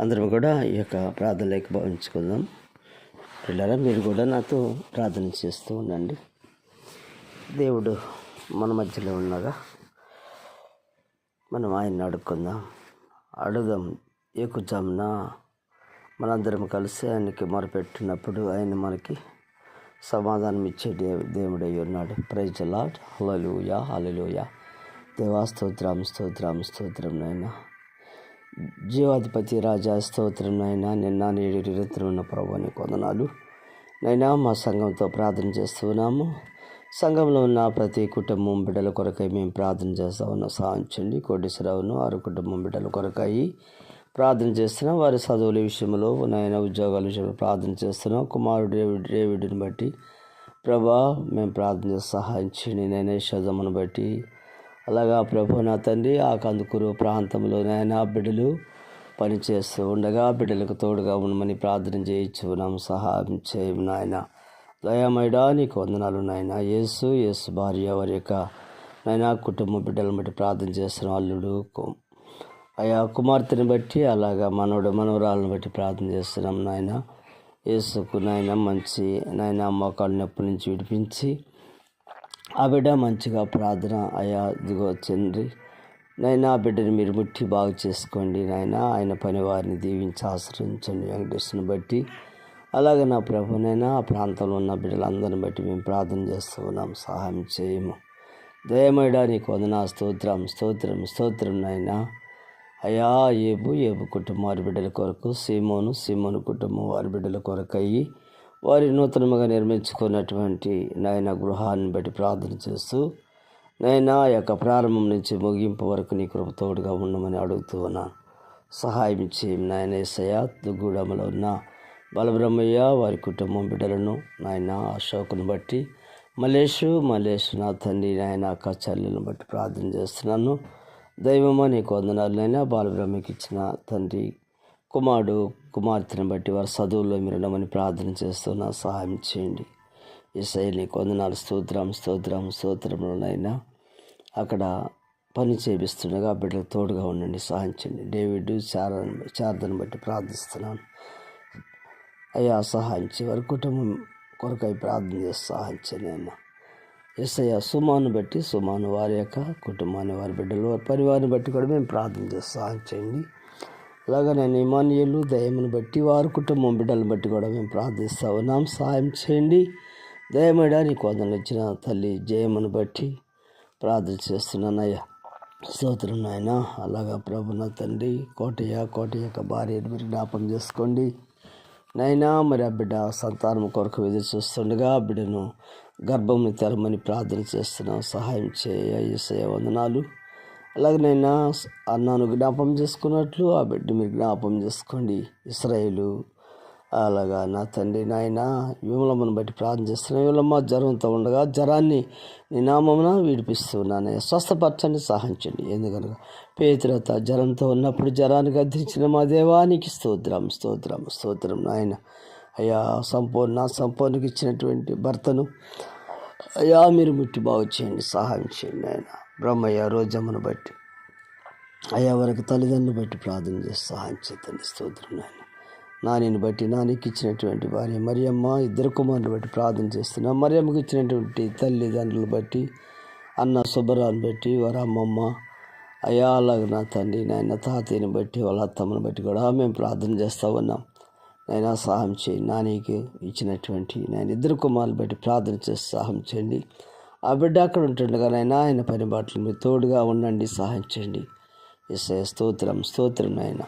అందరం కూడా ఈ యొక్క ప్రార్థనలోకి భావించుకుందాం పిల్లరా మీరు కూడా నాతో ప్రార్థన చేస్తూ ఉండండి. దేవుడు మన మధ్యలో ఉన్నగా మనం ఆయన్ని అడుక్కుందాం. అడుగుదాం ఏకుజామున మనందరం కలిసి ఆయనకి మొరపెట్టినప్పుడు ఆయన మనకి సమాధానం ఇచ్చే దే దేవుడై ఉన్నాడు. ప్రైజ్ లాడ్ హలలుయా హలలుయా దేవాస్తోత్రం స్తోత్రం స్తోత్రం నైనా జీవాధిపతి రాజా స్తోత్రం నాయన నిన్న నేడు నిరంతరం ఉన్న ప్రభుని కొందనాలు నైనా మా సంఘంతో ప్రార్థన చేస్తున్నాము సంఘంలో ఉన్న ప్రతి కుటుంబం బిడ్డల కొరకై మేము ప్రార్థన చేస్తా ఉన్నాం. సాధించండి కోటేశ్వరరావును ఆరు కుటుంబం బిడ్డల కొరకాయి ప్రార్థన చేస్తున్నాం. వారి చదువుల విషయంలో నాయన ఉద్యోగాల విషయంలో ప్రార్థన చేస్తున్నాం. కుమారుడు డేవిడ్ డేవిడ్ని బట్టి ప్రభా మేము ప్రార్థన చేసి సహాయం చేయండి. నేను బట్టి అలాగా ప్రభు నా తండ్రి ఆ కందుకూరు ప్రాంతంలో నాయన బిడ్డలు పనిచేస్తూ ఉండగా బిడ్డలకు తోడుగా ఉండమని ప్రార్థన చేయించున్నాం సహాయం చేయము నాయన. దయామైడా నీకు వందనాలు నాయన. యేసు యేసు భార్య వారి యొక్క నాయన కుటుంబ బిడ్డలను బట్టి ప్రార్థన చేస్తున్న అల్లుడు కు- అయా కుమార్తెని బట్టి అలాగా మనవడు మనవరాలను బట్టి ప్రార్థన చేస్తున్నాం నాయన. యేసుకు నాయన మంచి నాయన మోకాళ్ళ నొప్పి నుంచి విడిపించి ఆ బిడ్డ మంచిగా ప్రార్థన అయ్యా ఇదిగో తండ్రి నైనా ఆ బిడ్డని మీరు ముట్టి బాగు చేసుకోండి నాయన. ఆయన పని వారిని దీవించి ఆశ్రయించండి. వెంకటేశ్వరుని బట్టి అలాగే నా ప్రభునైనా ఆ ప్రాంతంలో ఉన్న బిడ్డలందరిని బట్టి మేము ప్రార్థన చేస్తూ ఉన్నాం. సహాయం చేయము. దయమేడా నీకు వందనా స్తోత్రం స్తోత్రం స్తోత్రం నాయనా. అయా ఏబు ఏబు కుటుంబం వారి బిడ్డల కొరకు సీమోను సీమోను కుటుంబం వారి బిడ్డల కొరకు అయ్యి వారి నూతనముగా నిర్మించుకున్నటువంటి నాయన గృహాన్ని బట్టి ప్రార్థన చేస్తూ నాయన ఆ యొక్క ప్రారంభం నుంచి ముగింపు వరకు నీ కృప తోడుగా ఉండమని అడుగుతూ ఉన్నాను సహాయం చేయం నాయన ఏసయ్య ఉన్న బలబ్రహ్మయ్య వారి కుటుంబం బిడ్డలను నాయన అశోకును బట్టి మలేషు మలేషు నా తండ్రి నాయన అక్క చెల్లెలను బట్టి ప్రార్థన చేస్తున్నాను. దైవమా నీకు వందనాలనైనా బాలబ్రహ్మకి ఇచ్చిన తండ్రి కుమారుడు కుమార్తెను బట్టి వారి చదువుల్లో మీరు ఉండమని ప్రార్థన చేస్తున్నా సహాయం చేయండి. ఈసై నీకు వందనాలు స్తోత్రం స్తోత్రం స్తోత్రంలోనైనా అక్కడ పని చేపిస్తుండగా బిడ్డలకు తోడుగా ఉండండి సహాయం చేయండి. డేవిడ్ శారదను శారదను బట్టి ప్రార్థిస్తున్నాను. అయ్యా సహాయించి వారి కుటుంబం కొరకై ప్రార్థన చేసి సహాయించండి అమ్మ. ఎస్ఐ సుమాను బట్టి సుమాను వారి యొక్క కుటుంబాన్ని వారి బిడ్డలు వారి పరివారిని బట్టి కూడా మేము ప్రార్థన చేసి సహాయం చేయండి. అలాగే నేను ఇమానియలు దయమును బట్టి వారి కుటుంబం బిడ్డలను బట్టి కూడా మేము ప్రార్థిస్తూ ఉన్నాం. సహాయం చేయండి. దయమేడా నీ వందలు ఇచ్చిన తల్లి జయమును బట్టి ప్రార్థన చేస్తున్నానయ్యా స్తోత్రం నాయన. అలాగా ప్రభు నా తండ్రి కోటయ్య కోటయ్య యొక్క భార్యను మీరు జ్ఞాపకం చేసుకోండి. నైనా మరి ఆ బిడ్డ సంతానం కొరకు ఎదురు చూస్తుండగా ఆ బిడ్డను గర్భంని తెరమని ప్రార్థన చేస్తున్నాం. సహాయం చేయ ఈసయ వందనాలు. అలాగే నైనా అన్నాను జ్ఞాపం చేసుకున్నట్లు ఆ బిడ్డ మీరు జ్ఞాపం చేసుకోండి. ఇస్రాయేలు అలాగా నా తండ్రి నాయన విమలమ్మను బట్టి ప్రార్థన చేస్తున్నా విమలమ్మ జ్వరంతో ఉండగా జ్వరాన్ని నీ నామమున విడిపిస్తున్నాను. స్వస్థపరచండి సహాయించండి ఎందుకనగా పేతురత జ్వరంతో ఉన్నప్పుడు జ్వరానికి గద్దించిన మా దేవానికి స్తోత్రం స్తోత్రం స్తోత్రం నాయన. అయ్యా సంపూర్ణ సంపూర్ణకి ఇచ్చినటువంటి భర్తను అయ్యా మీరు ముట్టి బాగు చేయండి సహాయం చేయండి ఆయన బ్రహ్మయ్య రోజమ్మను బట్టి. అయ్యా వారికి తల్లిదండ్రులు బట్టి ప్రార్థన చేసి సహాయం చేతండి స్తోత్రం నాయన. నానిని బట్టి నానికి ఇచ్చినటువంటి భార్య మరియమ్మ ఇద్దరు కుమారుని బట్టి ప్రార్థన చేస్తున్నా. మరియమ్మకి ఇచ్చినటువంటి తల్లిదండ్రులు బట్టి అన్న సుబ్బరాన్ని బట్టి వారి అమ్మమ్మ అయ్యా అలాగే నా తండ్రి నాయన తాతయ్యని బట్టి వాళ్ళ అత్తమ్మని బట్టి కూడా మేము ప్రార్థన చేస్తూ ఉన్నాం. నైనా సహాయం చేయండి నానికి ఇచ్చినటువంటి నేను ఇద్దరు కుమారులు బట్టి ప్రార్థన చేసి సహాయం చేయండి. ఆ బిడ్డ అక్కడ ఉంటుండగా నాయన ఆయన పని బాటలు మీరు తోడుగా ఉండండి సహాయం చేయండి. ఎస్ఐ స్తోత్రం స్తోత్రం నాయన.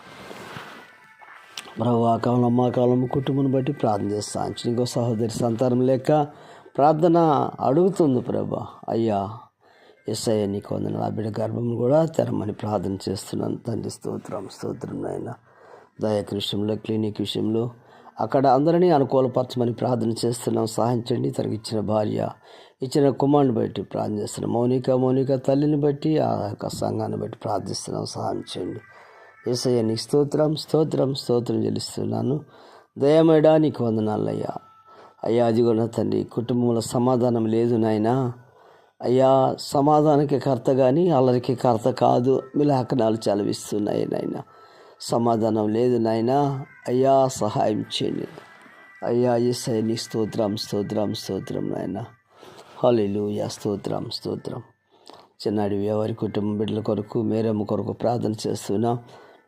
ప్రభు ఆ కాలం మా కాలం కుటుంబం బట్టి ప్రార్థన చేస్తాను ఇంకో సహోదరి సంతానం లేక ప్రార్థన అడుగుతుంది ప్రభా. అయ్యా ఎస్ఐ నీకు వందన ఆ బిడ్డ గర్భం కూడా తెరమని ప్రార్థన చేస్తున్నాను. తండ్రి స్తోత్రం స్తోత్రం నాయన. దయక విషయంలో క్లినిక్ విషయంలో అక్కడ అందరినీ అనుకూలపరచమని ప్రార్థన చేస్తున్నాం. చేయండి. తనకి ఇచ్చిన భార్య ఇచ్చిన కుమారుని బట్టి ప్రార్థన చేస్తున్నాం. మౌనిక మౌనిక తల్లిని బట్టి ఆ యొక్క సంఘాన్ని బట్టి ప్రార్థిస్తున్నాం. సహాయం చేయండి. ఏసయ్య నీకు స్తోత్రం స్తోత్రం స్తోత్రం చెల్లిస్తున్నాను. దయమేడా నీకు వందనాలయ్యా. అయ్యా అదిగో నా తండ్రి కుటుంబంలో సమాధానం లేదు నాయనా. అయ్యా సమాధానానికి కర్త కానీ అల్లరికి కర్త కాదు. మీ లేఖనాలు చదివిస్తున్నాయి నాయన. సమాధానం లేదు నాయనా. అయ్యా సహాయం చేయండి. అయ్యా ఏసై నీ స్తోత్రం స్తోత్రం స్తోత్రం నాయన. హాలీలుయా స్తోత్రం స్తోత్రం. చిన్నాడు ఎవరి కుటుంబం బిడ్డల కొరకు మేరమ్మ కొరకు ప్రార్థన చేస్తున్నాం.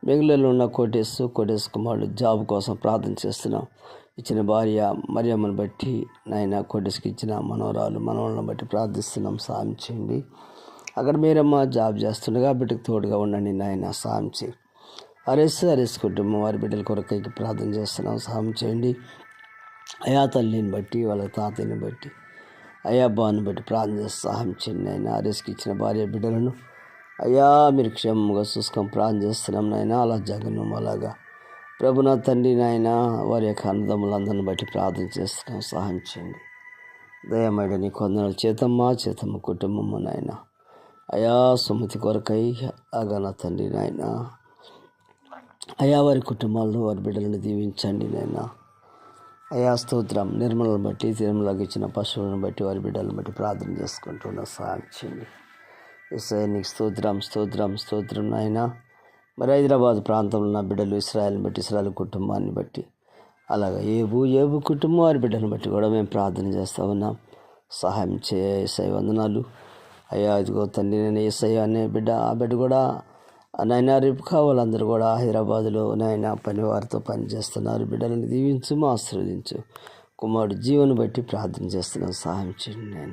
బెంగళూరులో ఉన్న కోటేశ్ కోటేశ్ కుమారుడు జాబ్ కోసం ప్రార్థన చేస్తున్నాం. ఇచ్చిన భార్య మరియమ్మను బట్టి నాయన కోటేశ్కి ఇచ్చిన మనవరాలు మనవలను బట్టి ప్రార్థిస్తున్నాం. సాయం చేయండి. అక్కడ మీరమ్మ జాబ్ చేస్తుండగా బిడ్డకు తోడుగా ఉండండి నాయన సాయం చేయండి అరెస్ అరెస్ కుటుంబం వారి బిడ్డల కొరకైకి ప్రార్థన చేస్తున్నాం. సహాయం చేయండి. అయా తల్లిని బట్టి వాళ్ళ తాతయ్యని బట్టి అయ్యా బాను బట్టి ప్రార్థన చేసి సహాయం చేయండి ఆయన అరెస్కి ఇచ్చిన భార్య బిడ్డలను అయ్యా మీరు క్షేమంగా చూసుకొని ప్రార్థన చేస్తున్నాం నాయన. అలా జగనం అలాగా ప్రభునా తండ్రి నాయన వారి యొక్క అన్నదమ్ములందరిని బట్టి ప్రార్థన చేస్తున్నాం. సహాయం చేయండి. దయమైన నీ కొందరు చేతమ్మ చేతమ్మ కుటుంబము నాయన. అయా సుమతి కొరకై అలాగా నా తండ్రి నాయన. అయా వారి కుటుంబాలను వారి బిడ్డలను దీవించండి నాయన. అయా స్తోత్రం. నిర్మలను బట్టి తిరుమలకి ఇచ్చిన పశువులను బట్టి వారి బిడ్డలను బట్టి ప్రార్థన చేసుకుంటున్న సహాయం చేయండి. నీకు స్తోత్రం స్తోత్రం స్తోత్రం నాయన. మరి హైదరాబాద్ ప్రాంతంలో ఉన్న బిడ్డలు ఇస్రాయల్ని బట్టి ఇస్రాయల్ కుటుంబాన్ని బట్టి అలాగే ఏబు ఏబు కుటుంబం వారి బిడ్డను బట్టి కూడా మేము ప్రార్థన చేస్తూ ఉన్నాం. సహాయం చేయ ఏసై వందనాలు. అయ్యా ఇదిగో తండ్రి నేను ఏసై అనే బిడ్డ ఆ బిడ్డ కూడా నాయన రేపు కావాలందరూ కూడా హైదరాబాద్లో నాయన పని వారితో పని చేస్తున్నారు. బిడ్డలను దీవించు ఆశీర్వదించు. కుమారుడు జీవను బట్టి ప్రార్థన చేస్తున్నాం సహాయం చేయండి నాయన.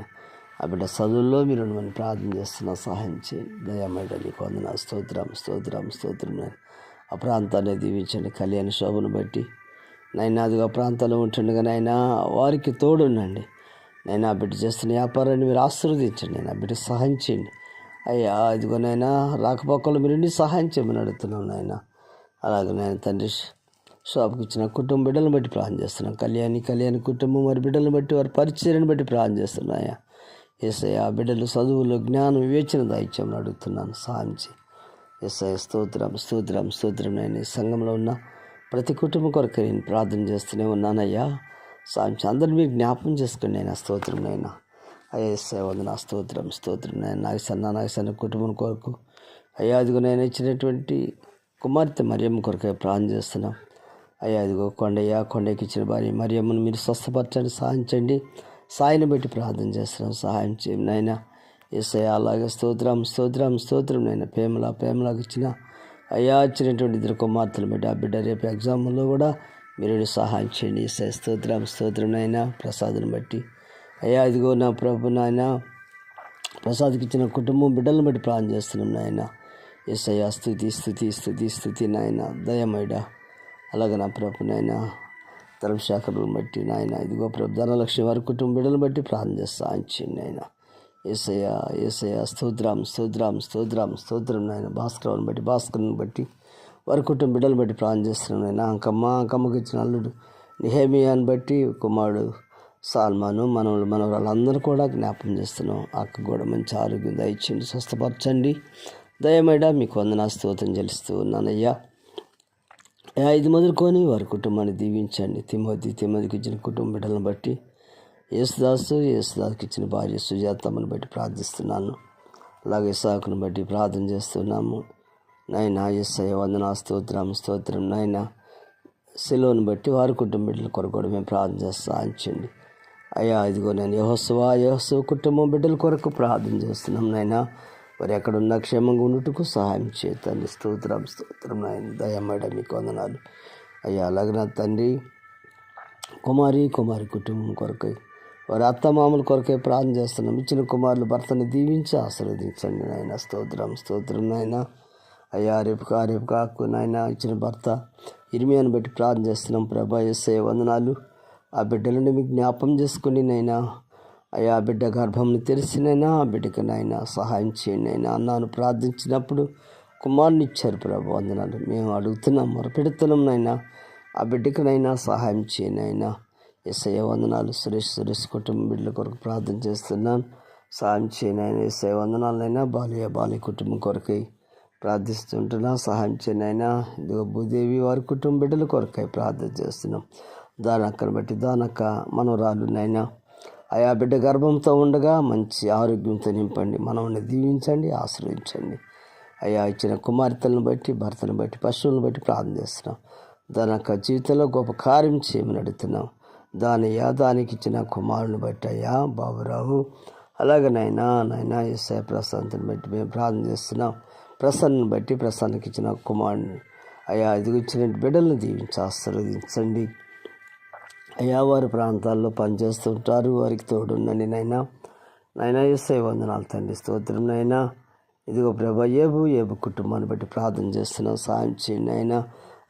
ఆ బిడ్డ చదువుల్లో మీరు మనం ప్రార్థన చేస్తున్నాం సహాయం చేయండి. దయమేడ నీకు వందన స్తోత్రం స్తోత్రం స్తోత్రం నాయన. ఆ ప్రాంతాన్ని దీవించండి. కళ్యాణ శోభను బట్టి నైనా అదిగా ప్రాంతాల్లో ఉంటుండగా నైనా వారికి తోడుండండి. నేను ఆ బిడ్డ చేస్తున్న వ్యాపారాన్ని మీరు ఆశీర్వదించండి. నేను ఆ బిడ్డ సహాయం చేయండి. అయ్యా ఇదిగో నాయన రాకపోకలు మీరు సహాయం చేయమని అడుగుతున్నాను నాయన. అలాగే నేను తండ్రి షాప్కి ఇచ్చిన కుటుంబ బిడ్డలను బట్టి ప్రార్థన చేస్తున్నాం. కళ్యాణి కళ్యాణి కుటుంబం వారి బిడ్డలను బట్టి వారి పరిచయని బట్టి ప్రార్థన చేస్తున్నాయా ఎస్ఐ ఆ బిడ్డలు చదువులో జ్ఞానం వివేచన దాయిత్యం అడుగుతున్నాను. సహాయం చేయి. ఎస్ఐ స్తోత్రం స్తోత్రం స్తోత్రం నేను ఈ సంఘంలో ఉన్న ప్రతి కుటుంబం కొరకు నేను ప్రార్థన చేస్తూనే ఉన్నానయ్యా. సాయం అందరిని మీరు జ్ఞాపం చేసుకోండి నేను స్తోత్రం నైనా అయ్యా వందన స్తోత్రం స్తోత్రం నేను నాగసన్న నాగసన్న కుటుంబం కొరకు అయ్యా అదిగో నేను ఇచ్చినటువంటి కుమార్తె మరియమ్మ కొరకే ప్రార్థన చేస్తున్నాం. అయ్యా అదిగో కొండయ్య కొండకి ఇచ్చిన భార్య మరియమ్మను మీరు స్వస్థపరచండి సహాయించండి సాయిని బట్టి ప్రార్థన చేస్తున్నాం సహాయం చేయండి నాయన. ఎస్ఐ అలాగే స్తోత్రం స్తోత్రం స్తోత్రం నేను ప్రేమల ప్రేమలకు ఇచ్చిన అయ్యా ఇచ్చినటువంటి ఇద్దరు కుమార్తెలు బిడ్డ ఆ బిడ్డ రేపు ఎగ్జామ్లో కూడా మీరు సహాయం చేయండి. ఎస్ఐ స్తోత్రం స్తోత్రం నైనా ప్రసాద్ని బట్టి అయ్యా ఇదిగో నా ప్రభు నాయన ప్రసాద్కి ఇచ్చిన కుటుంబం బిడ్డలను బట్టి ప్రార్థన చేస్తున్నాం నాయన. ఎస్ఐయా స్థుతి స్థుతి స్థుతి స్థుతి నాయన దయమైడ అలాగే నా ప్రభు నాయన ధర్మశాఖలను బట్టి నాయన ఇదిగో ప్రభు ధనలక్ష్మి వారి కుటుంబ బిడ్డలను బట్టి ప్రార్థన చేస్తా అంచండి నాయన. ఏసయ్య ఏసయ్య స్తోత్రం స్తోత్రం స్తోత్రం స్తోత్రం నాయన. భాస్కర్ని బట్టి భాస్కర్ని బట్టి వారి కుటుంబ బిడ్డలు బట్టి ప్రార్థన చేస్తున్నాం నాయన. అంకమ్మ అంకమ్మకి ఇచ్చిన అల్లుడు నిహేమియాని బట్టి కుమారుడు సాల్మాను మన వాళ్ళందరూ కూడా జ్ఞాపం చేస్తున్నాం. అక్క కూడా మంచి ఆరోగ్యం దయచేయండి స్వస్థపరచండి. దయమేడ మీకు వందనా స్తోత్రం చెల్లిస్తూ ఉన్నానయ్యా. ఐదు మొదలుకొని వారి కుటుంబాన్ని దీవించండి. తిమోతి తిమోతికి ఇచ్చిన కుటుంబ బిడ్డలను బట్టి యేసుదాసు యేసుదాస్కి ఇచ్చిన భార్య సుజాతమ్మను బట్టి ప్రార్థిస్తున్నాను. అలాగే సాకును బట్టి ప్రార్థన చేస్తున్నాము. నాయన ఎస్ఐ వందనా స్తోత్రం స్తోత్రం. నాయన సెలవును బట్టి వారి కుటుంబ బిడ్డల కొరకు కూడా మేము ప్రార్థన చేస్తా. అంచండి అయ్యా ఇదిగో నేను యహోత్సవ యహోత్సవ కుటుంబం బిడ్డల కొరకు ప్రార్థన చేస్తున్నాం నాయన. మరి ఎక్కడున్న క్షేమంగా ఉండుటకు సహాయం చేతండి స్తోత్రం స్తోత్రం నాయన. దయమేడ మీకు వందనాలు అయ్యా అలాగే నా తండ్రి కుమారి కుమారి కుటుంబం కొరకై వారి అత్తమామల కొరకే ప్రార్థన చేస్తున్నాం. ఇచ్చిన కుమారులు భర్తను దీవించి ఆశీర్వదించండి నాయన. స్తోత్రం స్తోత్రం నాయన. అయ్యా రేపు కా రేపు కాకు నాయన ఇచ్చిన భర్త ఇరిమియాను బట్టి ప్రార్థన చేస్తున్నాం. ప్రభా ఎస్ఐ వందనాలు. ఆ బిడ్డలను మీకు జ్ఞాపం చేసుకుని నైనా అయ్యా ఆ బిడ్డ గర్భంని తెరిచినైనా ఆ బిడ్డకి నాయన సహాయం చేయండి అయినా అన్నాను ప్రార్థించినప్పుడు కుమారుని ఇచ్చారు ప్రభు వందనాలు. మేము అడుగుతున్నాం మొరపెడుతున్నాం నాయన ఆ బిడ్డకినైనా సహాయం చేయండి అయినా ఎస్ఐ వందనాలు. సురేష్ సురేష్ కుటుంబ బిడ్డల కొరకు ప్రార్థన చేస్తున్నాను సహాయం చేయను ఆయన ఎస్ఐ వందనాలైనా బాలయ్య బాలయ్య కుటుంబం కొరకై ప్రార్థిస్తుంటున్నా. సహాయం చేయనైనా ఆయన ఇదిగో భూదేవి వారి కుటుంబ బిడ్డల కొరకై ప్రార్థన చేస్తున్నాం. దానక్కను బట్టి దానక్క మనవరాలు నైనా ఆయా బిడ్డ గర్భంతో ఉండగా మంచి ఆరోగ్యంతో నింపండి మనల్ని దీవించండి ఆశ్రయించండి. అయ్యా ఇచ్చిన కుమార్తెలను బట్టి భర్తను బట్టి పశువులను బట్టి ప్రార్థన చేస్తున్నాం. దాని యొక్క జీవితంలో గొప్ప కార్యం చేయమని అడుగుతున్నాం. దాని దానికి ఇచ్చిన కుమారుని బట్టి అయ్యా బాబురావు. అలాగే నాయనా నాయనా ఎస్ఐ ప్రశాంత్ని బట్టి మేము ప్రార్థన చేస్తున్నాం. ప్రసన్నని బట్టి ప్రసన్నకి ఇచ్చిన కుమారుని అయ్యా ఇదిగో ఇచ్చిన బిడ్డలను దీవించి ఆశీర్వదించండి. అయ్యా వారి ప్రాంతాల్లో పనిచేస్తుంటారు. వారికి తోడుండండి నైనా నైనా ఇస్తే వందనాలు తండ్రి. స్తోత్రం నైనా ఇదిగో ప్రభా ఏబు ఏబు కుటుంబాన్ని బట్టి ప్రార్థన చేస్తున్నాం. సాయం చేయండి అయినా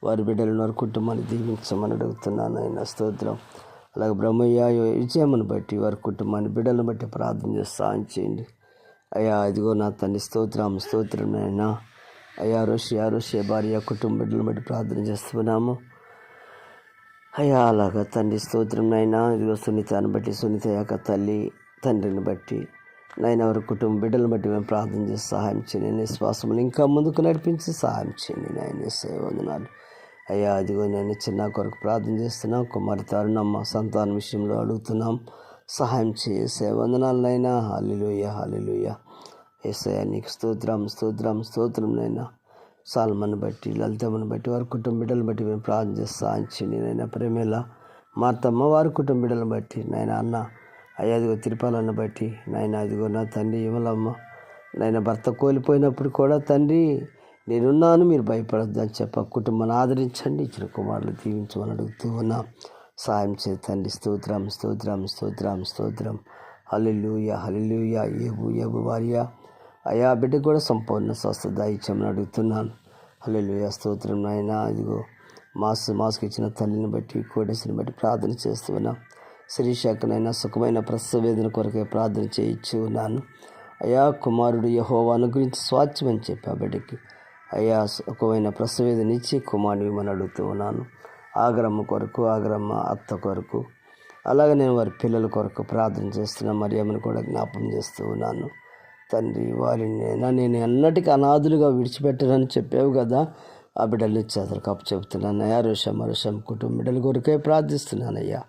వారి బిడ్డలను వారి కుటుంబాన్ని దీవించమని అడుగుతున్నాను ఆయన స్తోత్రం. అలాగే బ్రహ్మయ్య విజయమ్మను బట్టి వారి కుటుంబాన్ని బిడ్డలను బట్టి ప్రార్థన చేసి సాయం చేయండి. అయ్యా ఇదిగో నా తండ్రి స్తోత్రం స్తోత్రం అయినా అయ్యా ఋషి ఆ ఋషి భార్య కుటుంబ బిడ్డలను బట్టి ప్రార్థన చేస్తున్నాము. అయ్యా అలాగా. తండ్రి స్తోత్రం అయినా ఇదిగో సునీతాన్ని బట్టి సునీత యొక్క తల్లి తండ్రిని బట్టి నాయన వారి కుటుంబ బిడ్డలను బట్టి మేము ప్రార్థన చేసి సహాయం చేయండి. నిశ్వాసములు ఇంకా ముందుకు నడిపించి సహాయం చేయండి నాయన. సేవ వందనాలు. అయ్యా అదిగో నేను చిన్న కొరకు ప్రార్థన చేస్తున్నాం. కుమారి తరుణమ్మ సంతానం విషయంలో అడుగుతున్నాం. సహాయం చేసే వందనాలనైనా హాలిలుయ హాలిలుయ ఏసయ్య నీకు స్తోత్రం స్తోత్రం స్తోత్రం నైనా సాల్మను బట్టి లలితమ్మను బట్టి వారి కుటుంబ బిడ్డలను బట్టి మేము ప్రార్థన చేస్తా సహాయం చేయండి నైనా మా తమ్మ వారి కుటుంబ బిడ్డలను బట్టి నాయన అన్న అయ్యాదిగో తిరుపాలను బట్టి నాయన అదిగో నా తండ్రి ఇమలమ్మ నాయన భర్త కోల్పోయినప్పుడు కూడా తండ్రి నేనున్నాను మీరు భయపడద్దు అని చెప్ప కుటుంబాన్ని ఆదరించండి ఇచ్చిన కుమారులు దీవించమని అడుగుతూ ఉన్నా సాయం చేతండి స్తోత్రం స్తోత్రం స్తోత్రం స్తోత్రం. హలిలుయ హలిలుయ ఏబు ఏబు వారియా. అయ్యా బిడ్డకు కూడా సంపూర్ణ స్వస్థత ఇచ్చామని అడుగుతున్నాను. హలో స్తోత్రం నాయన. ఇదిగో మాస్ మాస్క్ ఇచ్చిన తల్లిని బట్టి కోడేసిని బట్టి ప్రార్థన చేస్తూ ఉన్నాం. శరీశాఖనైనా సుఖమైన ప్రసవ వేదన కొరకే ప్రార్థన చేయించు ఉన్నాను. అయా కుమారుడు యహోవాను గురించి స్వాచ్ఛమని చెప్పి ఆ బిడ్డకి. అయ్యా సుఖమైన ప్రసవేదన ఇచ్చి కుమారుని మనం అడుగుతూ ఉన్నాను. ఆగ్రమ్మ కొరకు ఆగ్రమ్మ అత్త కొరకు. అలాగే నేను వారి పిల్లల కొరకు ప్రార్థన చేస్తున్నా మరి కూడా జ్ఞాపం చేస్తూ ఉన్నాను. తండ్రి వారిని నేను ఎన్నటికీ అనాథులుగా విడిచిపెట్టనని చెప్పావు కదా ఆ బిడ్డలు ఇచ్చి కప్పు చెబుతున్నాను. అయ్యా రుషం అరుషం కుటుంబ బిడ్డల కొరకే ప్రార్థిస్తున్నాను అయ్యా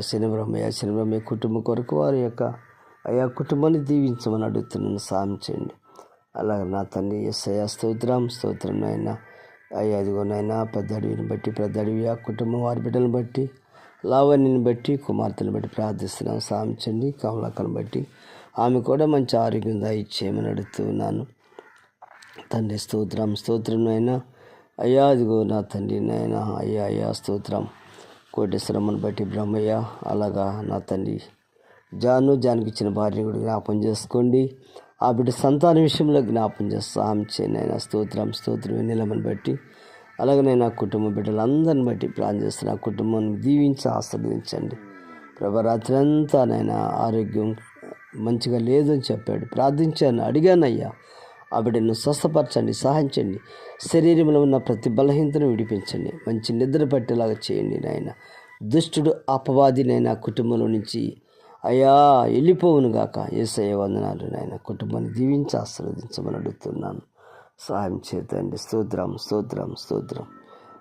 శనిబ్రహ్మయ్య శనిబ్రహ్మయ్య కుటుంబం కొరకు వారి యొక్క అయ్యా కుటుంబాన్ని దీవించమని అడుగుతున్నాను. సాయం చేయండి. అలాగే నా తండ్రి ఎస్ఐ స్తోత్రం స్తోత్రం నాయన. అయ్యా అదిగోనైనా పెద్ద అడవిని బట్టి పెద్ద అడవి ఆ కుటుంబం వారి బిడ్డలను బట్టి లావణ్యని బట్టి కుమార్తెను బట్టి ప్రార్థిస్తున్నాను. చేయండి. కమలాకను బట్టి ఆమె కూడా మంచి ఆరోగ్యం ఇచ్చేయమని అడుగుతున్నాను. తండ్రి స్తోత్రం స్తోత్రం నైనా అయ్యా అదిగో నా తండ్రి నాయన. అయ్యా అయ్యా స్తోత్రం. కోటేశ్వరమ్మను బట్టి బ్రహ్మయ్య అలాగా నా తండ్రి. జాను జానికి ఇచ్చిన భార్యను కూడా జ్ఞాపం చేసుకోండి. ఆ బిడ్డ సంతాన విషయంలో జ్ఞాపం చేస్తా. ఆమె చేయనైనా స్తోత్రం స్తోత్రం నిలమని బట్టి. అలాగే నేను ఆ కుటుంబ బిడ్డలందరిని బట్టి ప్లాన్ చేస్తున్న. ఆ కుటుంబాన్ని దీవించి ఆశీర్వదించండి. ప్రభా రాత్రి అంతా నైనా ఆరోగ్యం మంచిగా లేదని చెప్పాడు. ప్రార్థించాను అడిగానయ్యా ఆవిడను స్వస్థపరచండి సహాయించండి శరీరంలో ఉన్న ప్రతి బలహీనతను విడిపించండి మంచి నిద్ర పట్టేలాగా చేయండి నాయన. దుష్టుడు అపవాదినైనా కుటుంబంలో నుంచి అయ్యా వెళ్ళిపోవును గాక. ఏసయ్య వందనాలు నాయన. కుటుంబాన్ని దీవించి ఆశీర్వదించమని అడుగుతున్నాను. సహాయం చేతండి స్తోత్రం స్తోత్రం స్తోత్రం.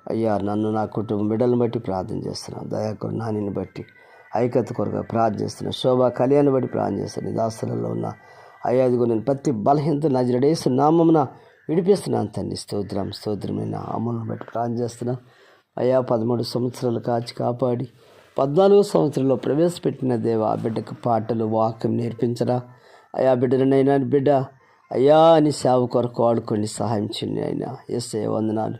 అయ్యా నన్ను నా కుటుంబం బిడ్డలను బట్టి ప్రార్థన చేస్తున్నాను దయాకరు నానిని బట్టి ఐక్యత కొరకు ప్రార్థన చేస్తున్నాను శోభ కళ్యాణ్ బట్టి ప్రార్థన చేస్తాను దాస్తులలో ఉన్న అయ్యా అదిగో నేను ప్రతి బలహీనత నజరడేసు నామమున విడిపిస్తున్నాను తండ్రి స్తోత్రం స్తోత్రమైన అమలును బట్టి ప్రార్థన చేస్తున్నాను అయ్యా పదమూడు సంవత్సరాలు కాచి కాపాడి పద్నాలుగు సంవత్సరంలో ప్రవేశపెట్టిన దేవ ఆ బిడ్డకు పాటలు వాక్యం నేర్పించరా. అయ్యా బిడ్డనైనా బిడ్డ అయ్యా అని సేవ కొరకు వాడుకోండి సహాయం చేయండి అయినా ఎస్ వందనాలు.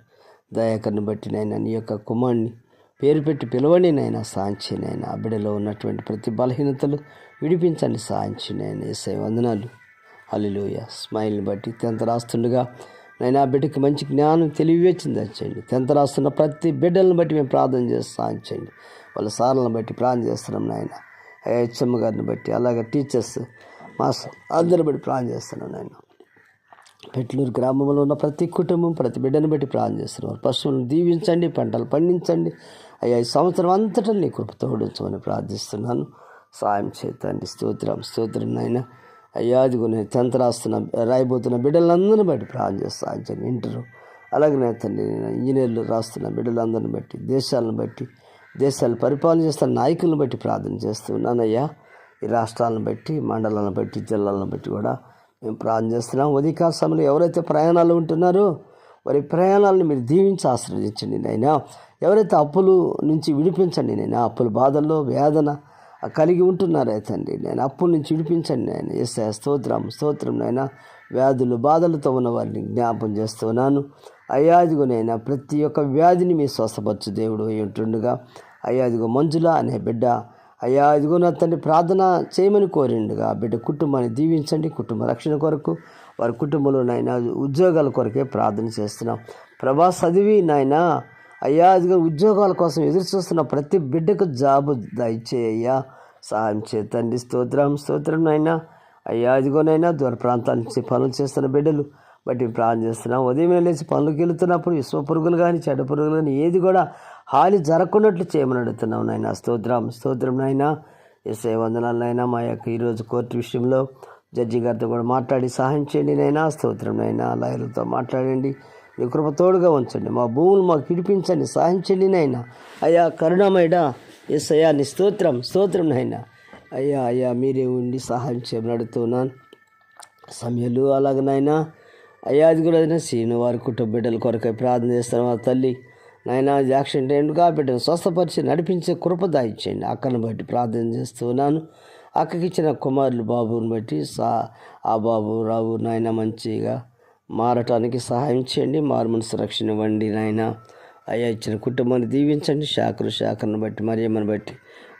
దయాకర్ని బట్టి నైనా నీ యొక్క కుమారుని పేరు పెట్టి పిలవండి నైనా సాంచి అయినా ఆ బిడ్డలో ఉన్నటువంటి ప్రతి బలహీనతలు విడిపించండి సాంచేని అయినా ఎస్ వందనాలు. అల్లులోయ స్మైల్ని బట్టి తెంత రాస్తుండగా నైనా బిడ్డకి మంచి జ్ఞానం తెలివిచ్చింది చేయండి తెంత రాస్తున్న ప్రతి బిడ్డలను బట్టి మేము ప్రార్థన చేసి సాధించండి వాళ్ళ సార్లను బట్టి ప్రార్థన చేస్తున్నాం నాయన హెచ్ఎమ్మ గారిని బట్టి అలాగే టీచర్స్ మాస్టర్ అందరిని బట్టి ప్రార్థన చేస్తున్నాం నాయన పెట్లూరు గ్రామంలో ఉన్న ప్రతి కుటుంబం ప్రతి బిడ్డను బట్టి ప్రార్థన చేస్తున్నారు పశువులను దీవించండి పంటలు పండించండి అయ్యా ఈ సంవత్సరం అంతటా నీ కృపతో తోడించమని ప్రార్థిస్తున్నాను. సాయం చేతండి స్తోత్రం స్తోత్రం నాయన. అయ్యా అదిగో నేను టెన్త్ రాస్తున్న రాయిపోతున్న బిడ్డలందరిని బట్టి ప్రార్థన చేస్తాను ఇంటరు అలాగే నేత తండ్రి ఇంజనీర్లు రాస్తున్న బిడ్డలందరిని బట్టి దేశాలను బట్టి దేశాలు పరిపాలన చేస్తున్న నాయకులను బట్టి ప్రార్థన చేస్తున్నానయ్యా ఈ రాష్ట్రాలను బట్టి మండలాలను బట్టి జిల్లాలను బట్టి కూడా మేము ప్రార్థన చేస్తున్నాం. ఉదయకాల సమయంలో ఎవరైతే ప్రయాణాలు ఉంటున్నారో వారి ప్రయాణాలను మీరు దీవించి ఆశ్రయించండి నైనా ఎవరైతే అప్పులు నుంచి విడిపించండి నేను అప్పుల బాధల్లో వేదన కలిగి ఉంటున్నారే తండ్రి నేను అప్పుల నుంచి విడిపించండి నేను ఎస్ఐ స్తోత్రం స్తోత్రం నైనా వ్యాధులు బాధలతో ఉన్న వారిని జ్ఞాపం చేస్తున్నాను. అయ్యాదిగో నైనా ప్రతి ఒక్క వ్యాధిని మీ స్వస్థపరచు దేవుడు అయి ఉంటుండగా. అయ్యాదిగో మంజుల అనే బిడ్డ. అయ్యా ఇదిగో నా తండ్రి ప్రార్థన చేయమని కోరిండుగా. ఆ బిడ్డ కుటుంబాన్ని దీవించండి కుటుంబ రక్షణ కొరకు వారి కుటుంబంలో నాయన ఉద్యోగాల కొరకే ప్రార్థన చేస్తున్నాం. ప్రభా చదివి నాయన అయ్యా అదిగో ఉద్యోగాల కోసం ఎదురు చూస్తున్న ప్రతి బిడ్డకు జాబు దయచేయ్యా. సహాయం చేతండి. స్తోత్రం స్తోత్రం నాయన. అయ్యా ఇదిగోనైనా దూర ప్రాంతాల నుంచి పనులు చేస్తున్న బిడ్డలు. బట్టి ప్రాణం చేస్తున్నాం. ఉదయం లేచి పనులకు వెళుతున్నప్పుడు విశ్వ పురుగులు కానీ చెడ్డ పురుగులు కానీ ఏది కూడా హాని జరగకున్నట్లు చేయమని అడుగుతున్నాం నాయన. స్తోత్రం స్తోత్రం నాయన. ఎస్ఐ వందనాలు మా యొక్క ఈరోజు కోర్టు విషయంలో జడ్జి గారితో కూడా మాట్లాడి సహాయం చేయండి నైనా స్తోత్రం నైనా లాయర్లతో మాట్లాడండి. నీ కృప తోడుగా ఉంచండి. మా భూములు మాకు ఇడిపించండి. సహించండి నాయనా నైనా అయ్యా కరుణామయుడా ఎస్ అయ్యా నీ స్తోత్రం స్తోత్రం నైనా అయ్యా అయ్యా మీరే ఉండి సహాయం చేయమని అడుగుతున్నాను. సమయాలు అలాగనైనా అయ్యా అది కూడా అయినా సీను వారి కుటుంబ బిడ్డల కొరకై ప్రార్థన చేస్తాను. మా తల్లి నాయన యాక్సిడెంట్ అయిందిగా బిడ్డను స్వస్థపరిచి నడిపించే కృప దాయించండి. అక్కను బట్టి ప్రార్థన చేస్తున్నాను. అక్కకిచ్చిన కుమారులు బాబుని బట్టి సా ఆ బాబు రావు నాయన మంచిగా మారటానికి సహాయం చేయండి. మారు మనసు రక్షణ ఇవ్వండి నాయన. అయ్యా ఇచ్చిన కుటుంబాన్ని దీవించండి. శాఖలు శాఖను బట్టి మరియమ్మను బట్టి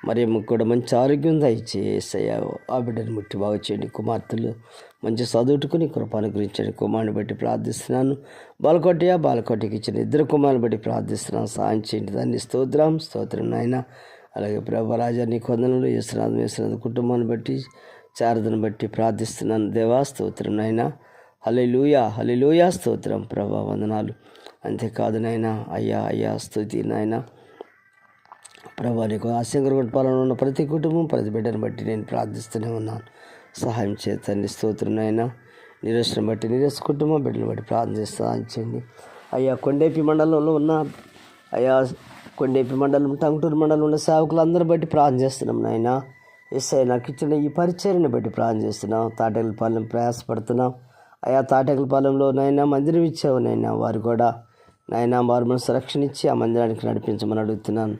మరియమ్మకు కూడా మంచి ఆరోగ్యం దయచేసయ్యా. ఆ బిడ్డను ముట్టి బాగు చేయండి. కుమార్తెలు మంచి చదువుకుని కృపాను గురించండి. కుమారుని బట్టి ప్రార్థిస్తున్నాను. బాలకోటయ్య బాలకోటకి ఇచ్చిన ఇద్దరు కుమారుని బట్టి ప్రార్థిస్తున్నాను. సాయం చేయండి. దాన్ని స్తోత్రం స్తోత్రం నాయన. అలాగే ప్రభరాజా నీ కొందనలు యశ్వనాథం యశ్వనాథ్ కుటుంబాన్ని బట్టి చారదను బట్టి ప్రార్థిస్తున్నాను. దేవా స్తోత్రం నాయన. హలెలూయా హలెలూయా స్తోత్రం. ప్రభా వందనాలు. అంతేకాదు నాయన అయ్యా అయ్యా స్థుతి నాయన. ప్రభా నీకు ఆశంకరగొట్ట పాలన ఉన్న ప్రతి కుటుంబం ప్రతి బిడ్డను బట్టి నేను ప్రార్థిస్తూనే ఉన్నాను. సహాయం చేతండి స్తోత్రం నాయన. నిరసన బట్టి నీరస కుటుంబం బిడ్డను బట్టి ప్రార్థిస్తాండి అయ్యా కొండేపి మండలంలో ఉన్న అయ్యా కొండేపి మండలం టంగుటూరు మండలం ఉన్న సేవకులందరూ బట్టి ప్రార్థన చేస్తున్నాం నాయన. ఎస్ఐ నాకు ఇచ్చిన ఈ పరిచర్ని బట్టి ప్రార్థన చేస్తున్నాం తాటకలపాలెం ప్రయాసపడుతున్నాం. అయా తాటకలపాలెంలో నాయన మందిరం ఇచ్చావు నాయన వారు కూడా. నాయన వారు మనసు రక్షణ ఇచ్చి ఆ మందిరానికి నడిపించమని అడుగుతున్నాను.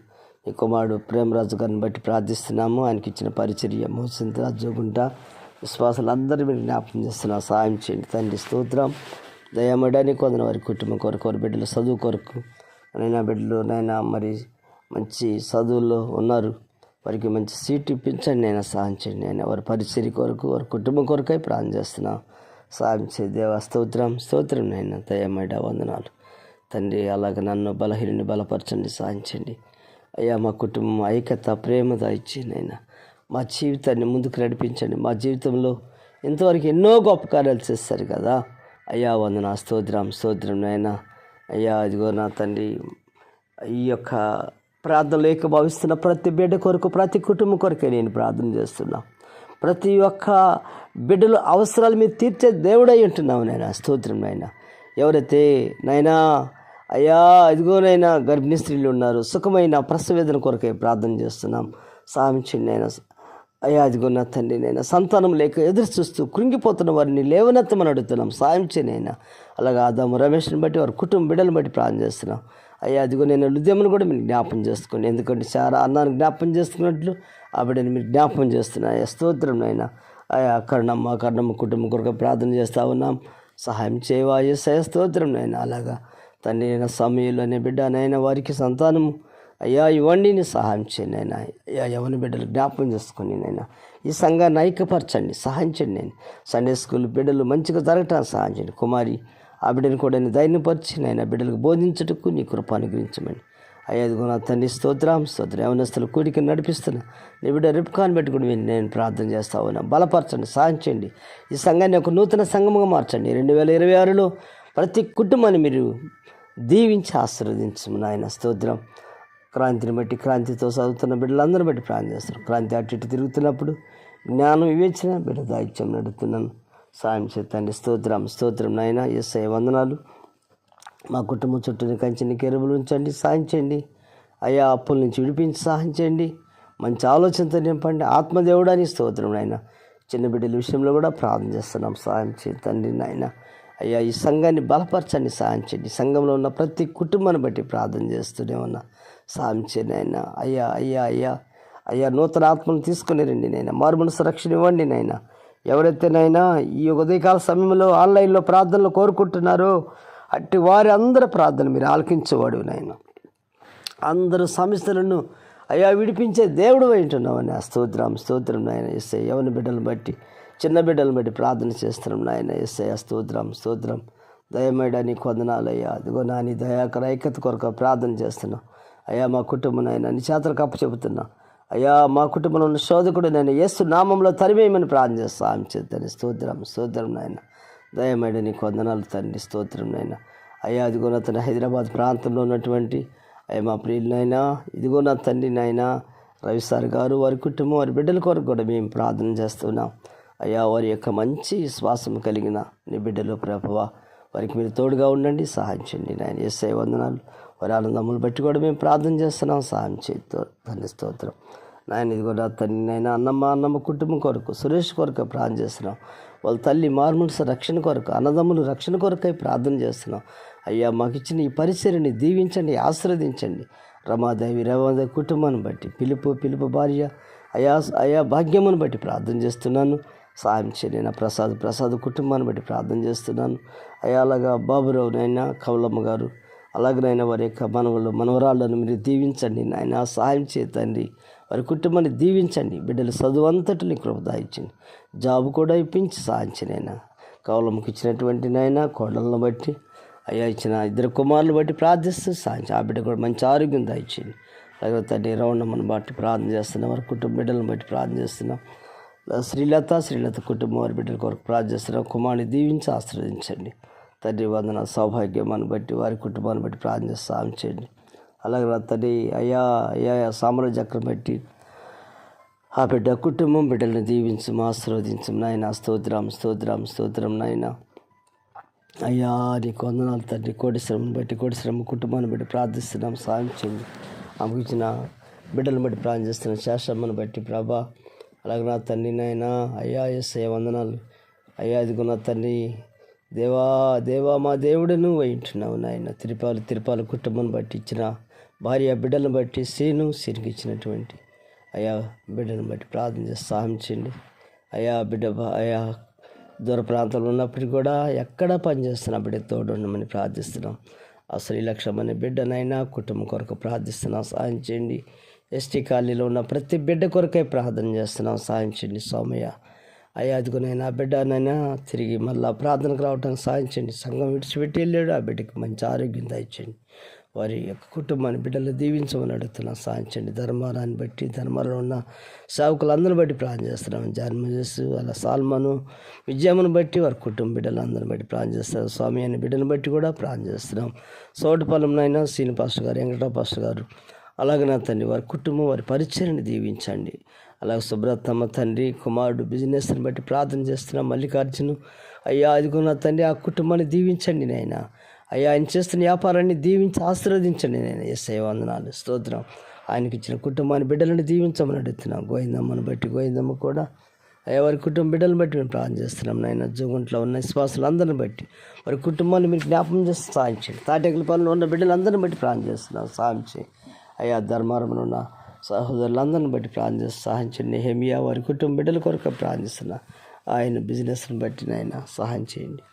నీ కుమారుడు ప్రేమరాజు గారిని బట్టి ప్రార్థిస్తున్నాము. ఆయనకి ఇచ్చిన పరిచర్య మోసింత జోగుంట విశ్వాసాలందరూ మీరు జ్ఞాపకం చేస్తున్నా సాయం చేయండి. తండ్రి స్తోత్రం. దయామడానికి కొందరు వారి కుటుంబం కొరకు వారి బిడ్డలు చదువు కొరకు. నైనా బిడ్డలు నైనా మరి మంచి చదువుల్లో ఉన్నారు. వారికి మంచి సీట్ ఇప్పించండి. నేను సహాయం చేయండి. నేను వారి పరిచర్య కొరకు వారి కుటుంబం కొరకై ప్రాణం చేస్తున్నాను సాధించే దేవ స్తోత్రం స్తోత్రం నైనా దయమేడ వందనాలు. తండ్రి అలాగ నన్ను బలహీనుని బలపరచండి సాధించండి అయ్యా మా కుటుంబం ఐక్యత ప్రేమ ఇచ్చి నైనా. మా జీవితాన్ని ముందుకు నడిపించండి. మా జీవితంలో ఇంతవరకు ఎన్నో గొప్ప కార్యాలు చేస్తారు కదా. అయ్యా వందన స్తోత్రం స్తోత్రం నాయన అయ్యా ఇదిగో నా తండ్రి ఈ యొక్క ప్రార్థన లేక భావిస్తున్న ప్రతి బిడ్డ కొరకు ప్రతి కుటుంబం కొరకే నేను ప్రార్థన చేస్తున్నా. ప్రతి ఒక్క బిడ్డల అవసరాలు మీరు తీర్చే దేవుడై ఉంటున్నావు నాయన. స్తోత్రం నాయన. ఎవరైతే నాయనా అయ్యా ఇదిగోనైనా గర్భిణీ స్త్రీలు ఉన్నారు సుఖమైన ప్రసవేదన కొరకై ప్రార్థన చేస్తున్నాం. సాయం చేయండి అయ్యా అదిగో నా తండ్రి నేను సంతానం లేక ఎదురు చూస్తూ కృంగిపోతున్న వారిని లేవనెత్తమని అడుగుతున్నాం. సాయం చేయనైనా అలాగే ఆదాము రమేష్ని బట్టి వారి కుటుంబ బిడ్డలను బట్టి ప్రార్థన చేస్తున్నాం. అయ్యా అదిగో నేను ఉద్యమను కూడా మీరు జ్ఞాపం చేసుకోండి ఎందుకంటే చాలా అన్నాన్ని జ్ఞాపం చేసుకున్నట్లు ఆ బిడ్డని మీరు జ్ఞాపం చేస్తున్నా. స్తోత్రం నాయన. అయ్యా కర్ణమ్మ కర్ణమ్మ కుటుంబం కొరకు ప్రార్థన చేస్తూ ఉన్నాం. సహాయం చేయవా ఏసయ స్తోత్రం నాయన. అలాగా తండ్రి అయిన సమయంలో అనే బిడ్డ నాయన వారికి సంతానము. అయ్యా ఇవ్వండి నీ సహాయం చేయండి నాయన. అయ్యా యవన బిడ్డలు జ్ఞాపకం చేసుకుని నాయన ఈ సంఘాన్ని ఐక్యపరచండి సహాయం చేయండి నేను సండే స్కూల్ బిడ్డలు మంచిగా జరగటానికి సహాయం చేయండి. కుమారి ఆ బిడ్డను కూడా నేను ధైర్యపరిచి నాయన బిడ్డలకు బోధించుటకు నీ కృప అనుగ్రహించమని. అయ్యా నా తండ్రి స్తోత్రం స్తోత్రం. యవనస్తులు కూడికి నడిపిస్తున్నా నీ బిడ్డ రిప్కాన్ పెట్టుకుని నేను ప్రార్థన చేస్తా ఉన్నా. బలపరచండి సాయం చేయండి. ఈ సంఘాన్ని ఒక నూతన సంఘముగా మార్చండి. రెండు వేల ఇరవై ఆరులో ప్రతి కుటుంబాన్ని మీరు దీవించి ఆశీర్వదించము నాయన స్తోత్రం. క్రాంతిని బట్టి క్రాంతితో చదువుతున్న బిడ్డలందరూ బట్టి ప్రార్థన చేస్తారు క్రాంతి అటు ఇటు తిరుగుతున్నప్పుడు జ్ఞానం వివేచన బిడ్డ దాయిత్యం నడుపుతున్నాను. సాయం చేతండి స్తోత్రం స్తోత్రం నాయన. ఎస్ఐ వందనాలు. మా కుటుంబం చుట్టూ కంచెని కెరుబులు ఉంచండి సాయం చేయండి. అయ్యా అప్పుల నుంచి విడిపించి సహాయం చేయండి. మంచి ఆలోచనతో నింపండి. ఆత్మదేవుడాని స్తోత్రం నాయన. చిన్న బిడ్డల విషయంలో కూడా ప్రార్థన చేస్తున్నాం. సాయం చేయండి తండ్రి నాయన. అయ్యా ఈ సంఘాన్ని బలపరచండి సాయం చేయండి. ఈ సంఘంలో ఉన్న ప్రతి కుటుంబాన్ని బట్టి ప్రార్థన చేస్తూనే ఉన్నా. సాయం చేయండి అయ్యా అయ్యా అయ్యా. అయ్యా నూతన ఆత్మను తీసుకుని రండి నాయన. మారుమనసు రక్షణ ఇవ్వండి నాయన. ఎవరైతే నాయనా ఈ ఉదయకాల సమయంలో ఆన్లైన్లో ప్రార్థనలు కోరుకుంటున్నారో అట్టి వారి అందరి ప్రార్థన మీరు ఆలకించేవాడు నాయన. అందరు సమస్యలను అయ్యా విడిపించే దేవుడు వింటున్నామని ఆ స్తోత్రం స్తోత్రం నాయన ఎస్ఐ యవన బిడ్డలను బట్టి చిన్న బిడ్డలను బట్టి ప్రార్థన చేస్తున్నాం నాయన ఎస్ఐ స్తోత్రం స్తోత్రం. దయమేడా నీ కొందనాలయ్యా. అదిగో నా నీ దయాకర ఐక్యత కొరకు ప్రార్థన చేస్తున్నాం. అయ్యా మా కుటుంబం నాయన నీ చేతలకు అప్పు చెబుతున్నా. అయ్యా మా కుటుంబంలో ఉన్న శోధకుడు నేను ఏసు నామంలో తరిమేయమని ప్రార్థన చేస్తా. ఆమె చేద్దాను స్తోత్రం స్తోత్రం నాయన. దయమైన నీ వందనాలు తండ్రి స్తోత్రం నాయన. అయ్యా అదిగో నా తన హైదరాబాద్ ప్రాంతంలో ఉన్నటువంటి అయ్యా మా ప్రియులనైనా ఇదిగో నా తండ్రి నాయన రవి సార్ గారు వారి కుటుంబం వారి బిడ్డల కొరకు కూడా మేము ప్రార్థన చేస్తున్నాం. అయ్యా వారి యొక్క మంచి శ్వాసం కలిగిన నీ బిడ్డలు ప్రభువ వారికి మీరు తోడుగా ఉండండి సహాయం చేయండి నాయన. ఎస్ఐ వందనాలు. వారి ఆనందములు బట్టి కూడా మేము ప్రార్థన చేస్తున్నాం సహాయం చేతో తండ్రి స్తోత్రం. నాయన ఇది కూడా తండ్రి నాయన అన్నమ్మ అన్నమ్మ కుటుంబం కొరకు సురేష్ కొరకు ప్రార్థన చేస్తున్నాం. వాళ్ళ తల్లి మార్మల్స్ రక్షణ కొరకు అన్నదమ్ములు రక్షణ కొరకై ప్రార్థన చేస్తున్నాం. అయ్యా మాకు ఇచ్చిన ఈ పరిసరిని దీవించండి ఆశ్రవదించండి. రమాదేవి రమాదేవి కుటుంబాన్ని బట్టి పిలుపు పిలుపు భార్య అయా అయా భాగ్యమును బట్టి ప్రార్థన చేస్తున్నాను. సాయం చేయండి నా ప్రసాద్ ప్రసాద్ కుటుంబాన్ని బట్టి ప్రార్థన చేస్తున్నాను. అయ్యా అలాగా బాబురావు నాయన కౌలమ్మ గారు అలాగనైనా వారి యొక్క మనవలు మనవరాళ్ళను మీరు దీవించండి నాయన సహాయం చేతండి వారి కుటుంబాన్ని దీవించండి. బిడ్డలు చదువు అంతటిని కృప జాబ్ కూడా ఇప్పించి సాధించినైనా ఆయన ఇచ్చినటువంటి నాయన కోడలను బట్టి అయ్యా ఇచ్చిన ఇద్దరు కుమారులు బట్టి ప్రార్థిస్తూ సాధించి ఆ బిడ్డ కూడా మంచి ఆరోగ్యం దాయించండి. అలాగే తండ్రి రౌండమ్మను బట్టి ప్రార్థన చేస్తున్నాం. వారి కుటుంబ బిడ్డలను బట్టి ప్రార్థన చేస్తున్నాం. శ్రీలత శ్రీలత కుటుంబం వారి బిడ్డల కొరకు ప్రార్థన చేస్తున్నాం. కుమారుని దీవించి ఆశ్రదించండి తండ్రి వందన సౌభాగ్యమాన్ని బట్టి వారి కుటుంబాన్ని బట్టి ప్రార్థన చేసి సాయం చేయండి అలాగే నా తండ్రి అయ్యా అయ్యా సామ్రాజ్య చక్రం బట్టి ఆ బిడ్డ కుటుంబం బిడ్డలను దీవించు ఆశీర్వదించు నాయన స్తోత్రం స్తోత్రం స్తోత్రం నాయన. అయ్యా నీ కొందనాలు తండ్రి. కోటిశ్రమను బట్టి కోటిశ్రమ కుటుంబాన్ని బట్టి ప్రార్థిస్తున్నాం సాయం చేయండి. అమ్మించిన బిడ్డలను బట్టి ప్రార్థన చేస్తున్నాం బట్టి ప్రభా. అలాగే నా తండ్రి నాయన అయ్యా ఎస్ వందనాలు. అయ్యా ఇదిగో నా తండ్రి. దేవా దేవా మా దేవుడును వేయింటున్నావు నాయన. తిరుపాలు తిరుపాల కుటుంబం బట్టి ఇచ్చిన భార్య బిడ్డలను బట్టి శ్రీను సిరికి ఇచ్చినటువంటి అయా బిడ్డను బట్టి ప్రార్థన చేసి సహాయం చేయండి. అయా బిడ్డ అయా దూర ప్రాంతంలో ఉన్నప్పటికీ కూడా ఎక్కడ పనిచేస్తున్నా బిడ్డ తోడు ఉండమని ప్రార్థిస్తున్నాం. ఆ శ్రీలక్ష్యం అనే బిడ్డనైనా కుటుంబం కొరకు ప్రార్థిస్తున్నాం. సహాయం చేయండి. ఎస్టీ కాలనీలో ఉన్న ప్రతి బిడ్డ కొరకై ప్రార్థన చేస్తున్నాం. సాయం చేయండి సోమయ్య అయ్యా అదిగోనైనా బిడ్డనైనా తిరిగి మళ్ళీ ప్రార్థనకు రావడానికి సాయం చేయండి. సంఘం విడిచిపెట్టి వెళ్ళాడు. ఆ బిడ్డకి మంచి ఆరోగ్యం దాయించండి వారి యొక్క కుటుంబాన్ని బిడ్డలు దీవించమని అడుగుతున్నాం. సాధించండి ధర్మారాన్ని బట్టి ధర్మారంలో ఉన్న సేవకులందరిని బట్టి ప్రార్థన చేస్తున్నాం. జన్మజస్ అలా సాల్మను విజయమును బట్టి వారి కుటుంబ బిడ్డలందరిని బట్టి ప్రార్థన చేస్తారు స్వామి అనే బిడ్డను బట్టి కూడా ప్రార్థన చేస్తున్నాం. సోటపాలెంనైనా శ్రీని పాస్టర్ గారు వెంకటరావు పాస్టర్ గారు అలాగే నా తండ్రి వారి కుటుంబం వారి పరిచయని దీవించండి. అలాగే సుబ్రతమ్మ తండ్రి కుమారుడు బిజినెస్ని బట్టి ప్రార్థన చేస్తున్నాం. మల్లికార్జును అయ్యా అదిగో నా తండ్రి ఆ కుటుంబాన్ని దీవించండి నాయన. అయ్యా ఆయన చేస్తున్న వ్యాపారాన్ని దీవించి ఆశీర్వదించండి నేను. ఎస్ఐ వందనాలు స్తోత్రం. ఆయనకి ఇచ్చిన కుటుంబాన్ని బిడ్డలను దీవించమని అడుగుతున్నాం. గోవిందమ్మను బట్టి గోవిందమ్మ కూడా. అయ్యా వారి కుటుంబ బిడ్డలను బట్టి మేము ప్రార్థన చేస్తున్నాం. నాయన జోగుంట్లో ఉన్న విశ్వాసులందరిని బట్టి వారి కుటుంబాన్ని మీరు జ్ఞాపకం చేసి సాధించండి తాటెకల పనులు ఉన్న బిడ్డలందరిని బట్టి ప్రార్థన చేస్తున్నాం. సాధించి అయ్యా ధర్మారంలో ఉన్న సహోదరులందరిని బట్టి ప్రార్థన చేసి సహాయించండి హెమియా వారి కుటుంబ బిడ్డల కొరకు ప్రార్థిస్తున్నా ఆయన బిజినెస్ని బట్టి నాయన సహాయం చేయండి.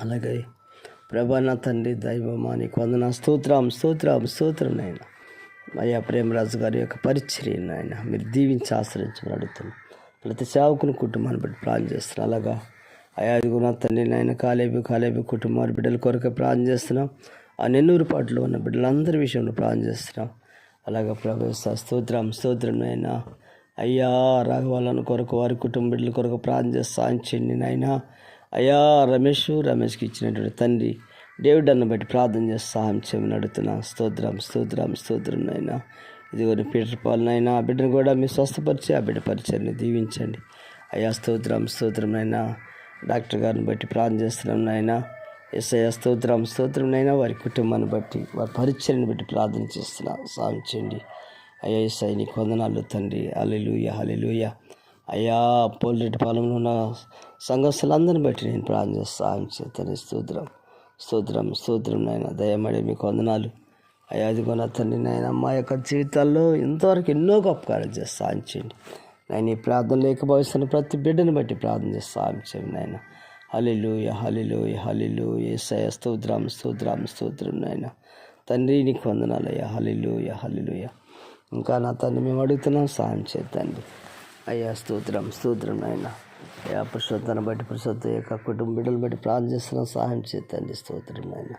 అలాగే ప్రభాన తండ్రి దైవమా నీకు వందన స్తోత్రం స్తోత్రం స్తోత్రం నాయన. అయ్యా ప్రేమరాజు గారి యొక్క పరిచర్య నాయన మీరు దీవించి ఆశ్రయించమని అడుగుతున్నాం. ప్రతి సేవకుని కుటుంబాన్ని బట్టి ప్రాణం చేస్తున్నాం. అలాగా? అయ్యా అదిగో నా తండ్రి నాయన కాలేబీ కాలేబీ కుటుంబాన్ని బిడ్డల కొరకు ప్రాణం చేస్తున్నాం. ఆ నెన్నూరు పాటలో ఉన్న బిడ్డలందరి విషయంలో ప్రాణం చేస్తున్నాం. అలాగే ప్రభుత్వ స్తోత్రం స్తోత్రం నాయన. అయ్యా రాఘవాలను కొరకు వారి కుటుంబ బిడ్డల కొరకు ప్రాణం చేస్తా అని సాధించండి నాయన. అయ్యా రమేష్ రమేష్కి ఇచ్చినటువంటి తండ్రి డేవిడ్ అన్న బట్టి ప్రార్థన చేసి సహాయం చేయమని అడుగుతున్నా. స్తోత్రం స్తోత్రం స్తోత్రం నాయన. ఇదిగో పీటర్ పాల్ నాయన. ఆ బిడ్డను కూడా మీరు స్వస్థపరిచి ఆ బిడ్డ పరిచయాన్ని దీవించండి. అయ్యా స్తోత్రం స్తోత్రం నాయన. డాక్టర్ గారిని బట్టి ప్రార్థన చేస్తున్నాం నాయన. ఎస్ఐ స్తోత్రం స్తోత్రం నైనా వారి కుటుంబాన్ని బట్టి వారి పరిచయాన్ని బట్టి ప్రార్థన చేస్తున్నా. చేయండి. అయ్యా ఎస్ఐ నీకు వందనాలు తండ్రి. అలెలుయ అలెలుయ అయ్యా పోలిరెడ్డిపాలెంలో ఉన్న సంఘస్థులందరిని బట్టి నేను ప్రార్థన చేస్తా. చేతని స్తోత్రం. స్తోత్రం స్తోత్రం నాయన. దయమడి మీకు వందనాలు. అయ్యా అదిగో నా తండ్రి నాయన మా యొక్క జీవితాల్లో ఇంతవరకు ఎన్నో గొప్ప కార్యాలు చేసి చేయండి. నేను ఈ ప్రార్థన లేక ప్రతి బిడ్డను బట్టి ప్రార్థన చేసి చేయండి నాయన. హలిలు హలిలు హలిలు ఏసయ స్తోత్రం స్తోత్రం స్తోత్రం నాయన. తండ్రి నీకు వందనాలయ్యా హలిలు హలిలుయ ఇంకా నా తండ్రి మేము అడుగుతున్నాం. సాయం చేద్దండి అయ్యా స్తోత్రం స్తోత్రం నాయన. యా పురుషోత్తను బట్టి పురుషోత్త యొక్క కుటుంబ బిడ్డలు బట్టి ప్రార్థన చేస్తున్నాం సహాయం చేతండి స్తోత్రం నాయన.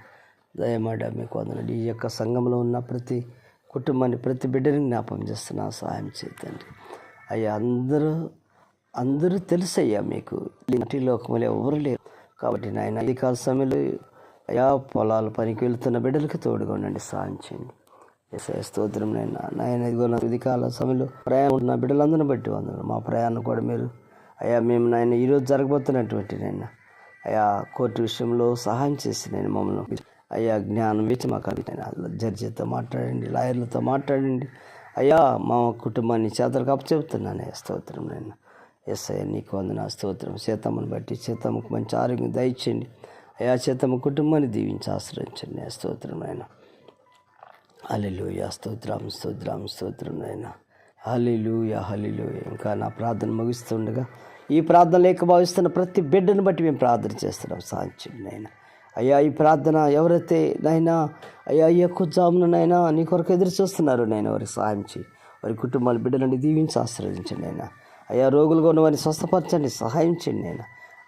దయమాడ మీకు వందనండి ఈ యొక్క సంఘంలో ఉన్న ప్రతి కుటుంబాన్ని ప్రతి బిడ్డని జ్ఞాపకం చేస్తున్నా సహాయం చేతండి అయ్యా అందరూ అందరూ తెలుసయ్యా మీకు. ఇంటి లోకములు ఎవరు లేరు. కాబట్టి నాయన అధికార సమయంలో అయా పొలాల పనికి వెళ్తున్న బిడ్డలకి తోడుగా ఉండండి సాయం చేయండి. ఎస్ఐ స్తోత్రం నాయన. నాయన ఇదిగో నా సమయంలో ప్రయాణం ఉన్న బిడ్డలందరిని బట్టి వందరు మా ప్రయాణం కూడా మీరు అయ్యా మేము నాయన ఈరోజు జరగబోతున్నటువంటి నాయన అయ్యా కోర్టు విషయంలో సహాయం చేసి నేను మమ్మల్ని అయ్యా జ్ఞానం వేచి మాకు అందించండి జడ్జితో మాట్లాడండి లాయర్లతో మాట్లాడండి. అయ్యా మా కుటుంబాన్ని చేతలకు అప్పచెబుతున్నాను స్తోత్రం నేను ఎస్ఐ నీకు వందన స్తోత్రం. సీతమ్మని బట్టి సీతమ్మకు మంచి ఆరోగ్యం దయచేయండి. అయ్యా సీతమ్మ కుటుంబాన్ని దీవించి ఆశ్రయించండి స్తోత్రం ఆయన అల్లెలుయ స్తోత్రం స్తోత్రం స్తోత్రం నాయన. హలిలుయ హలిలుయ ఇంకా నా ప్రార్థన ముగిస్తుండగా ఈ ప్రార్థన లేక భావిస్తున్న ప్రతి బిడ్డను బట్టి మేము ప్రార్థన చేస్తున్నాం. సాధించండి నాయన. అయ్యా ఈ ప్రార్థన ఎవరైతే నాయనా అయ్యా ఈ యొక్క జామున నాయన నీ కొరకు ఎదురు చూస్తున్నారు నేను వారికి సహాయం చేయి. వారి కుటుంబాల బిడ్డలను దీవించి ఆశ్రయించండి నాయన. అయ్యా రోగులుగా ఉన్న వారిని స్వస్థపరచండి సహాయం చేయండి నేను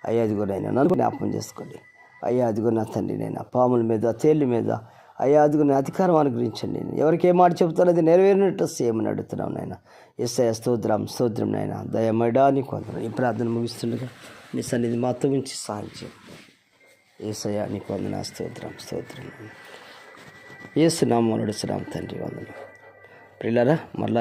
అయ్యా అదిగో నైనా నన్ను జ్ఞాపకం చేసుకోండి. అయ్యా అదిగో నా తండ్రి నైనా పాముల మీద తేళ్ళ మీద అయ్యా అదిగో నా అధికారం అనుగ్రహించండి. నేను ఎవరికి ఏ మాట చెబుతారో అది నెరవేరినట్టు సేమని అడుగుతున్నాం నాయన. ఎస్ఐ స్తోత్రం స్తోత్రం నాయన. దయమడా నీ కొందరు. ఈ ప్రార్థన ముగిస్తుండగా నీ సన్నిధి మాతో ఉంచి సహాయం చేయండి ఏసయ్య నీకు వందన స్తోత్రం స్తోత్రం. ఏసు నామం నడుచున్నాం తండ్రి వందలు పిల్లరా మరలా